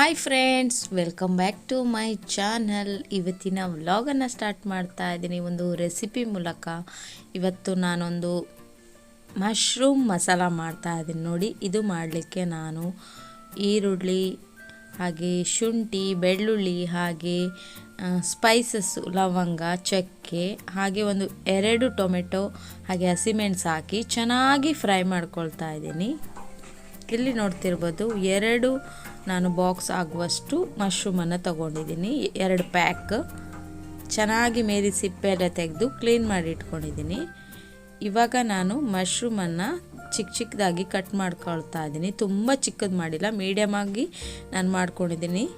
Hi friends welcome back to my channel ಇವತ್ತಿನ ವ್ಲಾಗನ್ನು start ಮಾಡ್ತಾ ಇದ್ದೀನಿ. ಒಂದು ರೆಸಿಪಿ ಮೂಲಕ. ಇವತ್ತು ನಾನೊಂದು ಮಶ್ರೂಮ್ ಮಸಾಲ ಮಾಡ್ತಾ ಇದ್ದೀನಿ. ನೋಡಿ, ಇದು ಮಾಡಲಿಕ್ಕೆ ನಾನು ಈರುಳ್ಳಿ, ಹಾಗೆ ಶುಂಠಿ, ಬೆಳ್ಳುಳ್ಳಿ, ಹಾಗೆ ಸ್ಪೈಸಸ್ಸು ಲವಂಗ, ಚಕ್ಕೆ, ಹಾಗೆ ಒಂದು ಎರಡು ಟೊಮೆಟೊ, ಹಾಗೆ ಹಸಿಮೆಣಸು ಹಾಕಿ ಚೆನ್ನಾಗಿ ಫ್ರೈ ಮಾಡ್ಕೊಳ್ತಾ ಇದ್ದೀನಿ. ಇಲ್ಲಿ ನೋಡ್ತಿರ್ಬೋದು ಎರಡು ನಾನು ಬಾಕ್ಸ್ ಆಗುವಷ್ಟು ಮಶ್ರೂಮನ್ನು ತಗೊಂಡಿದ್ದೀನಿ. ಎರಡು ಪ್ಯಾಕ್. ಚೆನ್ನಾಗಿ ಮೇರಿ ಸಿಪ್ಪೆ ಎಲ್ಲ ತೆಗೆದು ಕ್ಲೀನ್ ಮಾಡಿ ಇಟ್ಕೊಂಡಿದ್ದೀನಿ. ಇವಾಗ ನಾನು ಮಶ್ರೂಮನ್ನು ಚಿಕ್ಕ ಚಿಕ್ಕದಾಗಿ ಕಟ್ ಮಾಡ್ಕೊಳ್ತಾ ಇದ್ದೀನಿ. ತುಂಬ ಚಿಕ್ಕದು ಮಾಡಿಲ್ಲ ಮೀಡಿಯಮ್ ಆಗಿ ನಾನು ಮಾಡ್ಕೊಂಡಿದ್ದೀನಿ.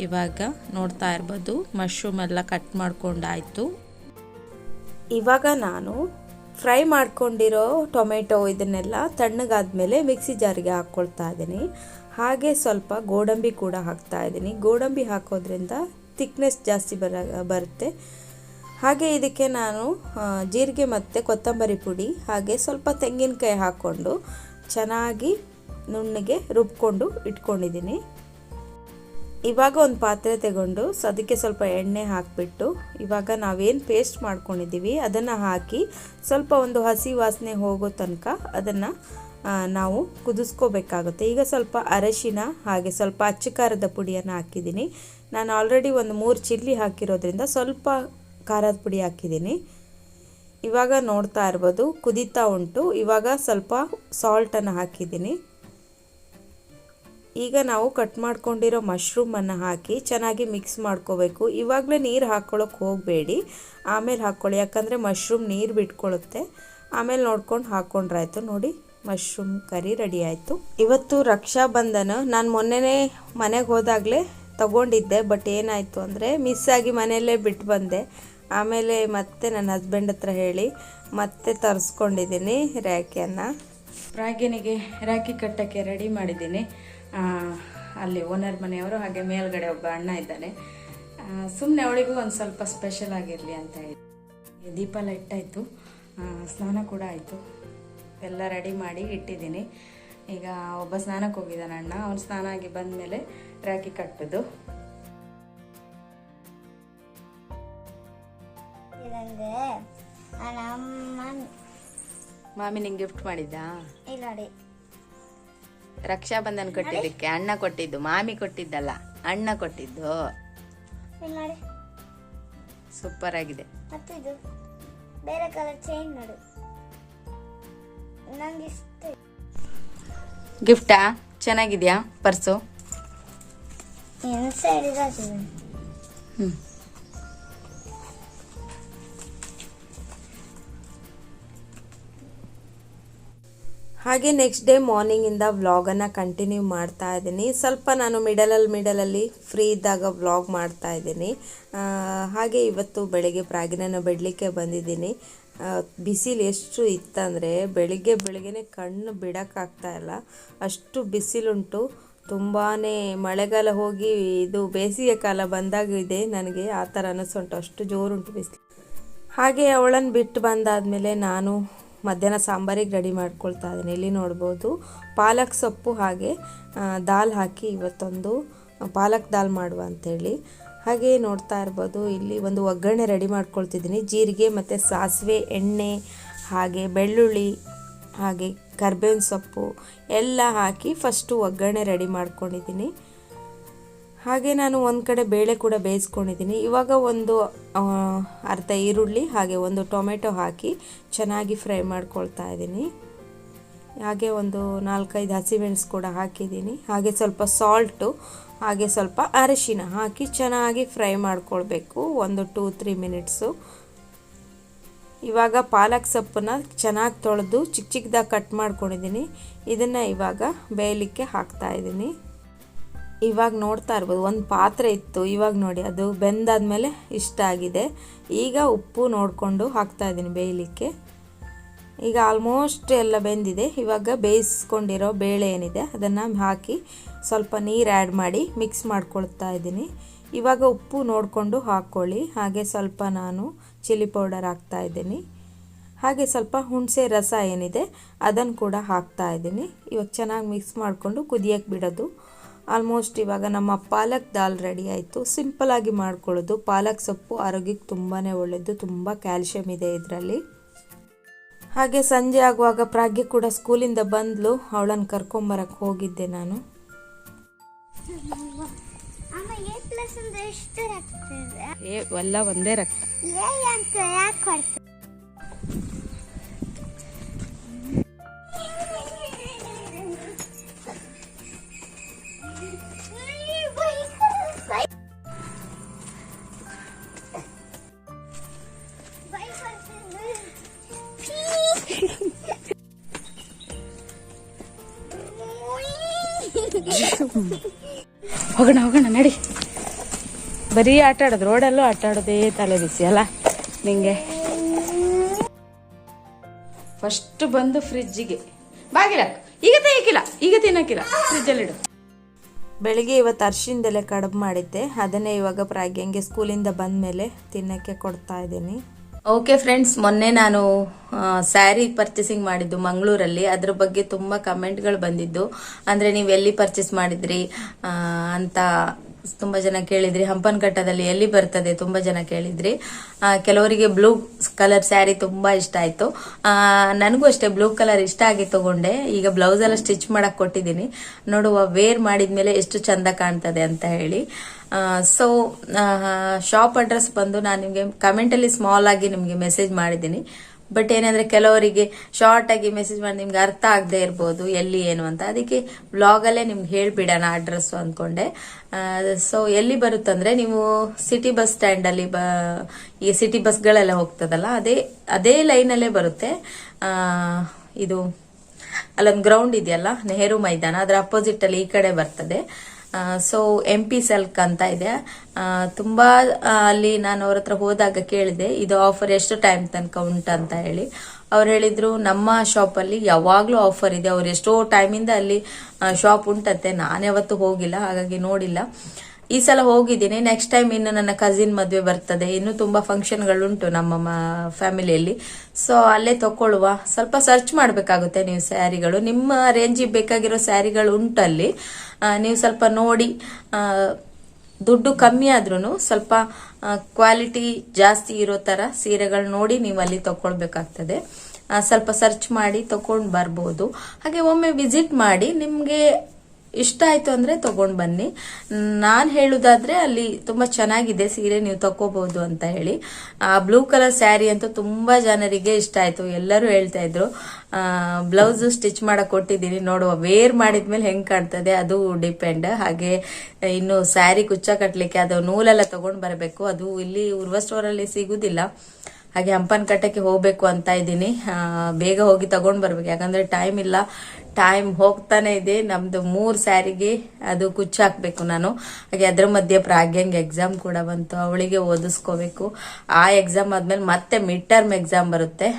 ಇವಾಗ ನೋಡ್ತಾ ಇರ್ಬೋದು ಮಶ್ರೂಮ್ ಎಲ್ಲ ಕಟ್ ಮಾಡ್ಕೊಂಡಾಯಿತು. ಇವಾಗ ನಾನು ಫ್ರೈ ಮಾಡ್ಕೊಂಡಿರೋ ಟೊಮೆಟೊ ಇದನ್ನೆಲ್ಲ ತಣ್ಣಗಾದ್ಮೇಲೆ ಮಿಕ್ಸಿ ಜಾರಿಗೆ ಹಾಕ್ಕೊಳ್ತಾ ಇದ್ದೀನಿ. ಹಾಗೆ ಸ್ವಲ್ಪ ಗೋಡಂಬಿ ಕೂಡ ಹಾಕ್ತಾ ಇದ್ದೀನಿ. ಗೋಡಂಬಿ ಹಾಕೋದ್ರಿಂದ ಥಿಕ್ನೆಸ್ ಜಾಸ್ತಿ ಬರ, ಬರುತ್ತೆ. ಹಾಗೆ ಇದಕ್ಕೆ ನಾನು ಜೀರಿಗೆ ಮತ್ತು ಕೊತ್ತಂಬರಿ ಪುಡಿ, ಹಾಗೆ ಸ್ವಲ್ಪ ತೆಂಗಿನಕಾಯಿ ಹಾಕ್ಕೊಂಡು ಚೆನ್ನಾಗಿ ನುಣ್ಣಗೆ ರುಬ್ಕೊಂಡು ಇಟ್ಕೊಂಡಿದ್ದೀನಿ. ಇವಾಗ ಒಂದು ಪಾತ್ರೆ ತಗೊಂಡು ಸೊ ಅದಕ್ಕೆ ಸ್ವಲ್ಪ ಎಣ್ಣೆ ಹಾಕಿಬಿಟ್ಟು ಇವಾಗ ನಾವೇನು ಪೇಸ್ಟ್ ಮಾಡ್ಕೊಂಡಿದ್ದೀವಿ, ಅದನ್ನು ಹಾಕಿ ಸ್ವಲ್ಪ ಒಂದು ಹಸಿ ವಾಸನೆ ಹೋಗೋ ತನಕ ಅದನ್ನು ನಾವು ಕುದಿಸ್ಕೋಬೇಕಾಗುತ್ತೆ. ಈಗ ಸ್ವಲ್ಪ ಅರಶಿನ ಹಾಗೆ ಸ್ವಲ್ಪ ಅಚ್ಚುಕಾರದ ಪುಡಿಯನ್ನು ಹಾಕಿದ್ದೀನಿ. ನಾನು ಆಲ್ರೆಡಿ ಒಂದು ಮೂರು ಚಿಲ್ಲಿ ಹಾಕಿರೋದ್ರಿಂದ ಸ್ವಲ್ಪ ಖಾರದ ಪುಡಿ ಹಾಕಿದ್ದೀನಿ. ಇವಾಗ ನೋಡ್ತಾ ಇರ್ಬೋದು, ಕುದೀತಾ ಉಂಟು. ಇವಾಗ ಸ್ವಲ್ಪ ಸಾಲ್ಟನ್ನು ಹಾಕಿದ್ದೀನಿ. ಈಗ ನಾವು ಕಟ್ ಮಾಡ್ಕೊಂಡಿರೋ ಮಶ್ರೂಮನ್ನು ಹಾಕಿ ಚೆನ್ನಾಗಿ ಮಿಕ್ಸ್ ಮಾಡ್ಕೋಬೇಕು. ಇವಾಗಲೇ ನೀರು ಹಾಕ್ಕೊಳ್ಳೋಕೆ ಹೋಗಬೇಡಿ. ಆಮೇಲೆ ಹಾಕ್ಕೊಳ್ಳಿ ಯಾಕಂದರೆ ಮಶ್ರೂಮ್ ನೀರು ಬಿಟ್ಕೊಳ್ಳುತ್ತೆ ಆಮೇಲೆ ನೋಡ್ಕೊಂಡು ಹಾಕ್ಕೊಂಡ್ರಾಯ್ತು ನೋಡಿ ಮಶ್ರೂಮ್ ಕರಿ ರೆಡಿ ಆಯಿತು. ಇವತ್ತು ರಕ್ಷಾ ಬಂಧನ ನಾನು ಮೊನ್ನೆನೇ ಮನೆಗೆ ಹೋದಾಗಲೇ ತಗೊಂಡಿದ್ದೆ ಬಟ್ ಏನಾಯಿತು ಅಂದರೆ ಮಿಸ್ ಆಗಿ ಮನೆಯಲ್ಲೇ ಬಿಟ್ಟು ಬಂದೆ. ಆಮೇಲೆ ಮತ್ತೆ ನನ್ನ ಹಸ್ಬೆಂಡ್ ಹತ್ರ ಹೇಳಿ, ಮತ್ತೆ ತರಿಸ್ಕೊಂಡಿದ್ದೀನಿ ರ್ಯಾಕಿಯನ್ನು. ರಾಗಿನಿಗೆ ರಾಗಿ ಕಟ್ಟಕ್ಕೆ ರೆಡಿ ಮಾಡಿದ್ದೀನಿ. ಅಲ್ಲಿ ಓನರ್ ಮನೆಯವರು ಹಾಗೆ ಮೇಲ್ಗಡೆ ಒಬ್ಬ ಅಣ್ಣ ಇದ್ದಾನೆ. ಸುಮ್ಮನೆ ಅವಳಿಗೂ ಒಂದು ಸ್ವಲ್ಪ ಸ್ಪೆಷಲ್ ಆಗಿರಲಿ ಅಂತ ಹೇಳಿ. ದೀಪ ಲೈಟ್ ಇಟ್ಟಾಯಿತು ಸ್ನಾನ ಕೂಡ ಆಯಿತು. ಎಲ್ಲ ರೆಡಿ ಮಾಡಿ ಇಟ್ಟಿದ್ದೀನಿ. ಈಗ ಒಬ್ಬ ಸ್ನಾನಕ್ಕೆ ಹೋಗಿದ್ದಾನೆ ಅಣ್ಣ. ಅವ್ನು ಸ್ನಾನ ಆಗಿ ಬಂದಮೇಲೆ ರಾಖಿ ಕಟ್ಟೋದು. ಮಾಮಿ ನಿಂಗೆ ಗಿಫ್ಟ್ ಮಾಡಿದ್ದಾ ರಕ್ಷಾ ಬಂಧನ್ ಕೊಟ್ಟಿದ್ದಕ್ಕೆ ಅಣ್ಣ ಕೊಟ್ಟಿದ್ದು ಮಾಮಿ ಕೊಟ್ಟಿದ್ದಲ್ಲ ಅಣ್ಣ ಕೊಟ್ಟಿದ್ದು. ಸೂಪರ್ ಆಗಿದೆ. ಮತ್ತು ಇದು ಬೇರೆ ಕಲರ್ ಚೇಂಜ್ ಮಾಡು ನಂಗೆ ಇಷ್ಟ ಗಿಫ್ಟಾ ಚೆನ್ನಾಗಿದ್ಯಾ ಪರ್ಸು? ಹ್ಮ್. ಹ್ಞೂ ಹಾಗೆ ನೆಕ್ಸ್ಟ್ ಡೇ ಮಾರ್ನಿಂಗಿಂದ ವ್ಲಾಗನ್ನು ಕಂಟಿನ್ಯೂ ಮಾಡ್ತಾ ಇದ್ದೀನಿ. ಸ್ವಲ್ಪ ನಾನು ಮಿಡಲಲ್ಲಿ ಮಿಡಲಲ್ಲಿ ಫ್ರೀ ಇದ್ದಾಗ ವ್ಲಾಗ್ ಮಾಡ್ತಾ ಇದ್ದೀನಿ. ಹಾಗೆ ಇವತ್ತು ಬೆಳಗ್ಗೆ ಪ್ರಾಗಿನನ್ನು ಬಿಡಲಿಕ್ಕೆ ಬಂದಿದ್ದೀನಿ. ಬಿಸಿಲು ಎಷ್ಟು ಇತ್ತಂದರೆ ಬೆಳಿಗ್ಗೆ ಬೆಳಗ್ಗೆನೆ ಕಣ್ಣು ಬಿಡೋಕ್ಕಾಗ್ತಾ ಇಲ್ಲ. ಅಷ್ಟು ಬಿಸಿಲುಂಟು. ತುಂಬಾ ಮಳೆಗಾಲ ಹೋಗಿ ಇದು ಬೇಸಿಗೆ ಕಾಲ ಬಂದಾಗಿದೆ ನನಗೆ. ಆ ಥರ ಅನ್ನಿಸುಂಟು ಅಷ್ಟು ಜೋರುಂಟು ಬಿಸಿಲು. ಹಾಗೆ ಅವಳನ್ನು ಬಿಟ್ಟು ಬಂದಾದಮೇಲೆ ನಾನು ಮಧ್ಯಾಹ್ನ ಸಾಂಬಾರಿಗೆ ರೆಡಿ ಮಾಡ್ಕೊಳ್ತಾ ಇದ್ದೀನಿ. ಇಲ್ಲಿ ನೋಡ್ಬೋದು ಪಾಲಕ್ ಸೊಪ್ಪು ಹಾಗೆ ದಾಲ್ ಹಾಕಿ ಇವತ್ತೊಂದು ಪಾಲಕ್ ದಾಲ್ ಮಾಡುವ ಅಂಥೇಳಿ ಹಾಗೆ ನೋಡ್ತಾ ಇರ್ಬೋದು, ಇಲ್ಲಿ ಒಂದು ಒಗ್ಗರಣೆ ರೆಡಿ ಮಾಡ್ಕೊಳ್ತಿದ್ದೀನಿ. ಜೀರಿಗೆ ಮತ್ತು ಸಾಸಿವೆ, ಎಣ್ಣೆ, ಹಾಗೆ ಬೆಳ್ಳುಳ್ಳಿ, ಹಾಗೆ ಕರ್ಬೇವಿನ ಸೊಪ್ಪು ಎಲ್ಲ ಹಾಕಿ ಫಸ್ಟು ಒಗ್ಗರಣೆ ರೆಡಿ ಮಾಡ್ಕೊಂಡಿದ್ದೀನಿ. ಹಾಗೆ ನಾನು ಒಂದು ಕಡೆ ಬೇಳೆ ಕೂಡ ಬೇಯಿಸ್ಕೊಂಡಿದ್ದೀನಿ. ಇವಾಗ ಒಂದು ಅರ್ಧ ಈರುಳ್ಳಿ, ಹಾಗೆ ಒಂದು ಟೊಮೆಟೊ ಹಾಕಿ ಚೆನ್ನಾಗಿ ಫ್ರೈ ಮಾಡ್ಕೊಳ್ತಾ ಇದ್ದೀನಿ. ಹಾಗೆ ಒಂದು ನಾಲ್ಕೈದು ಹಸಿಮೆಣಸು ಕೂಡ ಹಾಕಿದ್ದೀನಿ. ಹಾಗೆ ಸ್ವಲ್ಪ ಸಾಲ್ಟು, ಹಾಗೆ ಸ್ವಲ್ಪ ಅರಿಶಿನ ಹಾಕಿ ಚೆನ್ನಾಗಿ ಫ್ರೈ ಮಾಡ್ಕೊಳ್ಬೇಕು. ಒಂದು ಟೂ, ತ್ರೀ ಮಿನಿಟ್ಸು. ಇವಾಗ ಪಾಲಕ್ ಸೊಪ್ಪನ್ನ ಚೆನ್ನಾಗಿ ತೊಳೆದು ಚಿಕ್ಕ ಚಿಕ್ಕದಾಗಿ ಕಟ್ ಮಾಡ್ಕೊಂಡಿದ್ದೀನಿ. ಇದನ್ನು ಇವಾಗ ಬೇಯಲಿಕ್ಕೆ ಹಾಕ್ತಾ ಇದ್ದೀನಿ. ಇವಾಗ ನೋಡ್ತಾ ಇರ್ಬೋದು. ಒಂದು ಪಾತ್ರೆ ಇತ್ತು, ಇವಾಗ ನೋಡಿ, ಅದು ಬೆಂದಾದ್ಮೇಲೆ ಇಷ್ಟ ಆಗಿದೆ. ಈಗ ಉಪ್ಪು ನೋಡಿಕೊಂಡು ಹಾಕ್ತಾ ಇದ್ದೀನಿ ಬೇಯಲಿಕ್ಕೆ. ಈಗ ಆಲ್ಮೋಸ್ಟ್ ಎಲ್ಲ ಬೆಂದಿದೆ. ಇವಾಗ ಬೇಯಿಸ್ಕೊಂಡಿರೋ ಬೇಳೆ ಏನಿದೆ, ಅದನ್ನು ಹಾಕಿ ಸ್ವಲ್ಪ ನೀರು ಆ್ಯಡ್ ಮಾಡಿ ಮಿಕ್ಸ್ ಮಾಡ್ಕೊಳ್ತಾ ಇದ್ದೀನಿ. ಇವಾಗ ಉಪ್ಪು ನೋಡಿಕೊಂಡು ಹಾಕ್ಕೊಳ್ಳಿ ಹಾಗೆ ಸ್ವಲ್ಪ ನಾನು ಚಿಲ್ಲಿ ಪೌಡರ್ ಹಾಕ್ತಾ ಇದ್ದೀನಿ. ಹಾಗೆ ಸ್ವಲ್ಪ ಹುಣಸೆ ರಸ ಏನಿದೆ ಅದನ್ನು ಕೂಡ ಹಾಕ್ತಾ ಇದ್ದೀನಿ. ಇವಾಗ ಚೆನ್ನಾಗಿ ಮಿಕ್ಸ್ ಮಾಡಿಕೊಂಡು ಕುದಿಯಕ್ಕೆ ಬಿಡೋದು. ಆಲ್ಮೋಸ್ಟ್ ಇವಾಗ ನಮ್ಮ ಪಾಲಕ್ ದಾಲ್ ರೆಡಿ ಆಯಿತು. ಸಿಂಪಲಾಗಿ ಮಾಡ್ಕೊಳ್ಳೋದು. ಪಾಲಕ್ ಸೊಪ್ಪು ಆರೋಗ್ಯಕ್ಕೆ ತುಂಬಾ ಒಳ್ಳೆಯದು ತುಂಬ ಕ್ಯಾಲ್ಶಿಯಂ ಇದೆ ಇದರಲ್ಲಿ. ಹಾಗೆ ಸಂಜೆ ಆಗುವಾಗ ಪ್ರಾಗ್ಯ ಕೂಡ ಸ್ಕೂಲಿಂದ ಬಂದ್ಲು. ಅವಳನ್ನು ಕರ್ಕೊಂಬರಕ್ಕೆ ಹೋಗಿದ್ದೆ ನಾನು. ಎಲ್ಲ ಒಂದೇ ರಕ್ತ. ಹೋಗೋಣ ಹೋಗೋಣ ನಡಿ. ಬರೀ ಆಟ ಆಡೋದು, ರೋಡಲ್ಲೂ ಆಟ ಆಡೋದೇ ತಲೆ ಬಿಸಿ ಅಲ್ಲ? ನಿಂಗೆ. ಫಸ್ಟ್ ಬಂದು ಫ್ರಿಜ್ಜಿಗೆ ಬಾಗಿಲ ಈಗ ತೆಗಿಲ್ಲ ಈಗ ತಿನ್ನಕ್ಕಿಲ್ಲ ಫ್ರಿಜ್ಜಲ್ಲಿಡು ಬೆಳಿಗ್ಗೆ ಇವತ್ತು ಅರ್ಶಿಂದೆಲೆ ಕಡುಬು ಮಾಡಿದ್ದೆ. ಅದನ್ನೇ ಇವಾಗ ಪ್ರಾಗ್ಯಂಗೆ ಸ್ಕೂಲಿಂದ ಬಂದ ಮೇಲೆ ತಿನ್ನಕ್ಕೆ ಕೊಡ್ತಾ ಇದ್ದೀನಿ. ಓಕೆ ಫ್ರೆಂಡ್ಸ್ ಮೊನ್ನೆ ನಾನು ಸ್ಯಾರಿ ಪರ್ಚೇಸಿಂಗ್ ಮಾಡಿದ್ದು ಮಂಗಳೂರಲ್ಲಿ. ಅದ್ರ ಬಗ್ಗೆ ತುಂಬ ಕಮೆಂಟ್ಗಳು ಬಂದಿದ್ದು. ಅಂದರೆ ನೀವು ಎಲ್ಲಿ ಪರ್ಚೇಸ್ ಮಾಡಿದ್ರಿ ಅಂತ ತುಂಬ ಜನ ಕೇಳಿದ್ರಿ. ಹಂಪನಘಟ್ಟದಲ್ಲಿ ಎಲ್ಲಿ ಬರ್ತದೆ ತುಂಬ ಜನ ಕೇಳಿದ್ರಿ. ಕೆಲವರಿಗೆ ಬ್ಲೂ ಕಲರ್ ಸ್ಯಾರಿ ತುಂಬಾ ಇಷ್ಟ ಆಯಿತು. ನನಗೂ ಅಷ್ಟೇ ಬ್ಲೂ ಕಲರ್ ಇಷ್ಟ ಆಗಿ ತಗೊಂಡೆ. ಈಗ ಬ್ಲೌಸ್ ಎಲ್ಲ ಸ್ಟಿಚ್ ಮಾಡಕ್ ಕೊಟ್ಟಿದ್ದೀನಿ. ನೋಡುವ ವೇರ್ ಮಾಡಿದ್ಮೇಲೆ ಎಷ್ಟು ಚಂದ ಕಾಣ್ತದೆ ಅಂತ ಹೇಳಿ. ಸೊ ಶಾಪ್ ಅಡ್ರೆಸ್ ಬಂದು ನಾನು ನಿಮಗೆ ಕಮೆಂಟಲ್ಲಿ ಸ್ಮಾಲ್ ಆಗಿ ನಿಮಗೆ ಮೆಸೇಜ್ ಮಾಡಿದ್ದೀನಿ. ಬಟ್ ಏನಂದ್ರೆ ಕೆಲವರಿಗೆ ಶಾರ್ಟ್ ಆಗಿ ಮೆಸೇಜ್ ಮಾಡಿ ನಿಮ್ಗೆ ಅರ್ಥ ಆಗದೆ ಇರ್ಬೋದು, ಎಲ್ಲಿ ಏನು ಅಂತ. ಅದಕ್ಕೆ ಬ್ಲಾಗಲ್ಲೇ ನಿಮ್ಗೆ ಹೇಳ್ಬಿಡೋಣ ಅಡ್ರೆಸ್ ಅಂದ್ಕೊಂಡೆ ಸೊ ಎಲ್ಲಿ ಬರುತ್ತಂದ್ರೆ ನೀವು ಸಿಟಿ ಬಸ್ ಸ್ಟ್ಯಾಂಡ್ ಅಲ್ಲಿ ಬ, ಈ ಸಿಟಿ ಬಸ್ಗಳೆಲ್ಲ ಹೋಗ್ತದಲ್ಲ, ಅದೇ ಅದೇ ಲೈನಲ್ಲೇ ಬರುತ್ತೆ. ಇದು ಅಲ್ಲೊಂದು ಗ್ರೌಂಡ್ ಇದೆಯಲ್ಲ, ನೆಹರು ಮೈದಾನ, ಅದರ ಅಪೋಸಿಟ್ ಅಲ್ಲಿ ಈ ಕಡೆ ಬರ್ತದೆ. ಸೊ ಎಂ ಪಿ ಸೆಲ್ಕ್ ಅಂತ ಇದೆ. ತುಂಬಾ ಅಲ್ಲಿ ನಾನು ಅವ್ರ ಹತ್ರ ಹೋದಾಗ ಕೇಳಿದೆ, ಇದು ಆಫರ್ ಎಷ್ಟು ಟೈಮ್ ತನಕ ಉಂಟಂತ ಹೇಳಿ. ಅವ್ರು ಹೇಳಿದ್ರು, ನಮ್ಮ ಶಾಪಲ್ಲಿ ಯಾವಾಗ್ಲೂ ಆಫರ್ ಇದೆ. ಅವ್ರು ಎಷ್ಟೋ ಟೈಮಿಂದ ಅಲ್ಲಿ ಶಾಪ್ ಉಂಟಂತೆ. ನಾನು ಯಾವತ್ತೂ ಹೋಗಿಲ್ಲ, ಹಾಗಾಗಿ ನೋಡಿಲ್ಲ. ಈ ಸಲ ಹೋಗಿದ್ದೀನಿ. ನೆಕ್ಸ್ಟ್ ಟೈಮ್ ಇನ್ನು ನನ್ನ ಕಸಿನ್ ಮದುವೆ ಬರ್ತದೆ. ಇನ್ನು ತುಂಬಾ ಫಂಕ್ಷನ್ಗಳುಂಟು ನಮ್ಮ ಫ್ಯಾಮಿಲಿಯಲ್ಲಿ ಸೊ ಅಲ್ಲೇ ತಕೊಳ್ಳುವ. ಸ್ವಲ್ಪ ಸರ್ಚ್ ಮಾಡಬೇಕಾಗುತ್ತೆ ನೀವು ಸ್ಯಾರಿಗಳು. ನಿಮ್ಮ ರೇಂಜಿಗೆ ಬೇಕಾಗಿರೋ ಸ್ಯಾರಿಗಳು ಉಂಟಲ್ಲಿ ಅಲ್ಲಿ ನೀವು ಸ್ವಲ್ಪ ನೋಡಿ ದುಡ್ಡು ಕಮ್ಮಿ ಆದ್ರೂ ಸ್ವಲ್ಪ ಕ್ವಾಲಿಟಿ ಜಾಸ್ತಿ ಇರೋ ತರ ಸೀರೆಗಳು ನೋಡಿ ನೀವು ಅಲ್ಲಿ ತಗೊಳ್ಬೇಕಾಗ್ತದೆ ಸ್ವಲ್ಪ ಸರ್ಚ್ ಮಾಡಿ ತಗೊಂಡು ಬರ್ಬೋದು. ಹಾಗೆ ಒಮ್ಮೆ ವಿಸಿಟ್ ಮಾಡಿ ನಿಮಗೆ ಇಷ್ಟ ಆಯ್ತು ಅಂದ್ರೆ ತಗೊಂಡ್ ಬನ್ನಿ. ನಾನ್ ಹೇಳುದಾದ್ರೆ ಅಲ್ಲಿ ತುಂಬಾ ಚೆನ್ನಾಗಿದೆ ಸೀರೆ, ನೀವು ತಕೋಬಹುದು ಅಂತ ಹೇಳಿ. ಆ ಬ್ಲೂ ಕಲರ್ ಸ್ಯಾರಿ ಅಂತೂ ತುಂಬಾ ಜನರಿಗೆ ಇಷ್ಟ ಆಯ್ತು. ಎಲ್ಲರೂ ಹೇಳ್ತಾ ಇದ್ರು. ಬ್ಲೌಸ್ ಸ್ಟಿಚ್ ಮಾಡಕ್ ಕೊಟ್ಟಿದ್ದೀನಿ. ನೋಡುವ ವೇರ್ ಮಾಡಿದ್ಮೇಲೆ ಹೆಂಗ್ ಕಾಣ್ತದೆ ಅದು ಡಿಪೆಂಡ್ ಹಾಗೆ, ಇನ್ನು ಸ್ಯಾರಿ ಕುಚ್ಚ ಕಟ್ಲಿಕ್ಕೆ ಅದು ನೂಲೆಲ್ಲ ತಗೊಂಡ್ ಬರಬೇಕು. ಅದು ಇಲ್ಲಿ ಉರ್ವ ಸ್ಟೋರ್ ಅಲ್ಲಿ ಸಿಗುದಿಲ್ಲ. ಹಾಗೆ ಹಂಪನ್ ಕಟ್ಟಕ್ಕೆ ಹೋಗ್ಬೇಕು ಅಂತ ಇದ್ದೀನಿ. ಬೇಗ ಹೋಗಿ ತಗೊಂಡ್ ಬರ್ಬೇಕು. ಯಾಕಂದ್ರೆ ಟೈಮ್ ಇಲ್ಲ. ಟೈಮ್ ಹೋಗ್ತಾನೆ ಇದೆ. ನಮ್ದು ಮೂರ್ ಸ್ಯಾರಿಗೆ ಅದು ಕುಚ್ಚು ಹಾಕ್ಬೇಕು ನಾನು. ಹಾಗೆ ಅದ್ರ ಮಧ್ಯೆ ಪ್ರಾಗ್ಯಂಗ್ ಎಕ್ಸಾಮ್ ಕೂಡ ಬಂತು. ಅವಳಿಗೆ ಓದಿಸ್ಕೋಬೇಕು. ಆ ಎಕ್ಸಾಮ್ ಆದ್ಮೇಲೆ ಮತ್ತೆ ಮಿಡ್ ಟರ್ಮ್ ಎಕ್ಸಾಮ್ ಬರುತ್ತೆ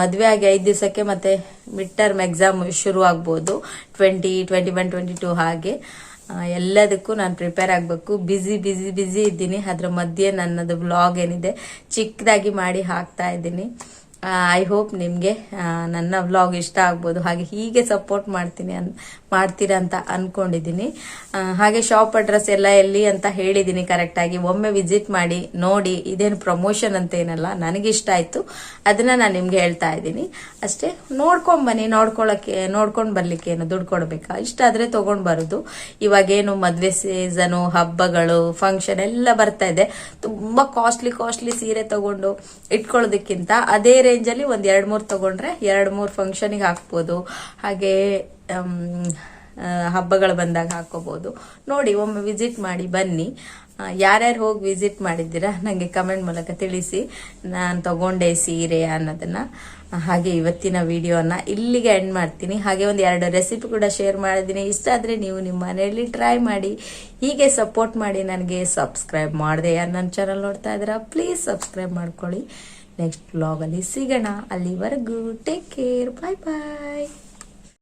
ಮದ್ವೆ ಆಗಿ ಐದು ದಿವಸಕ್ಕೆ ಮತ್ತೆ ಮಿಡ್ ಟರ್ಮ್ ಎಕ್ಸಾಮ್ ಶುರು ಆಗ್ಬೋದು twenty twenty one twenty two ಹಾಗೆ. ಎಲ್ಲದಕ್ಕೂ ನಾನು ಪ್ರಿಪೇರ್ ಆಗಬೇಕು. ಬ್ಯುಸಿ ಬ್ಯುಸಿ ಬ್ಯುಸಿ ಇದ್ದೀನಿ. ಅದ್ರ ಮಧ್ಯೆ ನನ್ನದು ಬ್ಲಾಗ್ ಏನಿದೆ, ಚಿಕ್ಕದಾಗಿ ಮಾಡಿ ಹಾಕ್ತಾ ಇದ್ದೀನಿ. ಐ ಹೋಪ್ ನಿಮಗೆ ನನ್ನ ವ್ಲಾಗ್ ಇಷ್ಟ ಆಗ್ಬೋದು. ಹಾಗೆ ಹೀಗೆ ಸಪೋರ್ಟ್ ಮಾಡ್ತೀನಿ ಅನ್, ಮಾಡ್ತೀರಾ ಅಂತ ಅಂದ್ಕೊಂಡಿದ್ದೀನಿ ಹಾಗೆ ಶಾಪ್ ಅಡ್ರೆಸ್ ಎಲ್ಲ ಎಲ್ಲಿ ಅಂತ ಹೇಳಿದ್ದೀನಿ ಕರೆಕ್ಟಾಗಿ ಒಮ್ಮೆ ವಿಸಿಟ್ ಮಾಡಿ, ನೋಡಿ, ಇದೇನು ಪ್ರಮೋಷನ್ ಅಂತ ಏನಲ್ಲ, ನನಗೆ ಇಷ್ಟ ಆಯ್ತು. ಅದನ್ನ ನಾನು ನಿಮ್ಗೆ ಹೇಳ್ತಾ ಇದ್ದೀನಿ. ಅಷ್ಟೇ ನೋಡ್ಕೊಂಬನ್ನಿ ಬನ್ನಿ ನೋಡ್ಕೊಂಡು ನೋಡ್ಕೊಂಡ್ ಬರ್ಲಿಕ್ಕೆ ಏನು ದುಡ್ಡು ಕೊಡಬೇಕಾ? ಇಷ್ಟ ಆದ್ರೆ ತಗೊಂಡ್ ಬರುದು. ಇವಾಗೇನು ಮದುವೆ ಸೀಸನು ಹಬ್ಬಗಳು ಫಂಕ್ಷನ್ ಎಲ್ಲ ಬರ್ತಾ ಇದೆ. ತುಂಬಾ ಕಾಸ್ಟ್ಲಿ ಕಾಸ್ಟ್ಲಿ ಸೀರೆ ತಗೊಂಡು ಇಟ್ಕೊಳ್ಳೋದಕ್ಕಿಂತ ಅದೇ ರೇಂಜಲ್ಲಿ ಒಂದ್ ಎರಡ್ ಮೂರ್ ತಗೊಂಡ್ರೆ ಎರಡ್ ಮೂರ್ ಫಂಕ್ಷನಿಗೆ ಹಾಕ್ಬೋದು. ಹಾಗೆ ಹಬ್ಬಗಳು ಬಂದಾಗ ಹಾಕೋಬಹುದು ನೋಡಿ, ಒಮ್ಮೆ ವಿಸಿಟ್ ಮಾಡಿ, ಬನ್ನಿ. ಯಾರ್ಯಾರು ಹೋಗಿ ವಿಸಿಟ್ ಮಾಡಿದ್ದೀರಾ ನನಗೆ ಕಮೆಂಟ್ ಮೂಲಕ ತಿಳಿಸಿ. ನಾನು ತಗೊಂಡೆ ಸೀರೆ ಅನ್ನೋದನ್ನ. ಹಾಗೆ ಇವತ್ತಿನ ವಿಡಿಯೋನ ಇಲ್ಲಿಗೆ ಎಂಡ್ ಮಾಡ್ತೀನಿ. ಹಾಗೆ ಒಂದು ಎರಡು ರೆಸಿಪಿ ಕೂಡ ಶೇರ್ ಮಾಡಿದ್ದೀನಿ. ಇಷ್ಟ ಆದರೆ ನೀವು ನಿಮ್ಮ ಮನೆಯಲ್ಲಿ ಟ್ರೈ ಮಾಡಿ. ಹೀಗೆ ಸಪೋರ್ಟ್ ಮಾಡಿ ನನಗೆ ಸಬ್ಸ್ಕ್ರೈಬ್ ಮಾಡಿದೆ. ಯಾರು ನನ್ನ ಚಾನಲ್ ನೋಡ್ತಾ ಇದ್ದೀರಾ ಪ್ಲೀಸ್ ಸಬ್ಸ್ಕ್ರೈಬ್ ಮಾಡ್ಕೊಳ್ಳಿ. ನೆಕ್ಸ್ಟ್ ಬ್ಲಾಗಲ್ಲಿ ಸಿಗೋಣ. ಅಲ್ಲಿವರೆಗೂ ಟೇಕ್ ಕೇರ್ ಬಾಯ್ ಬಾಯ್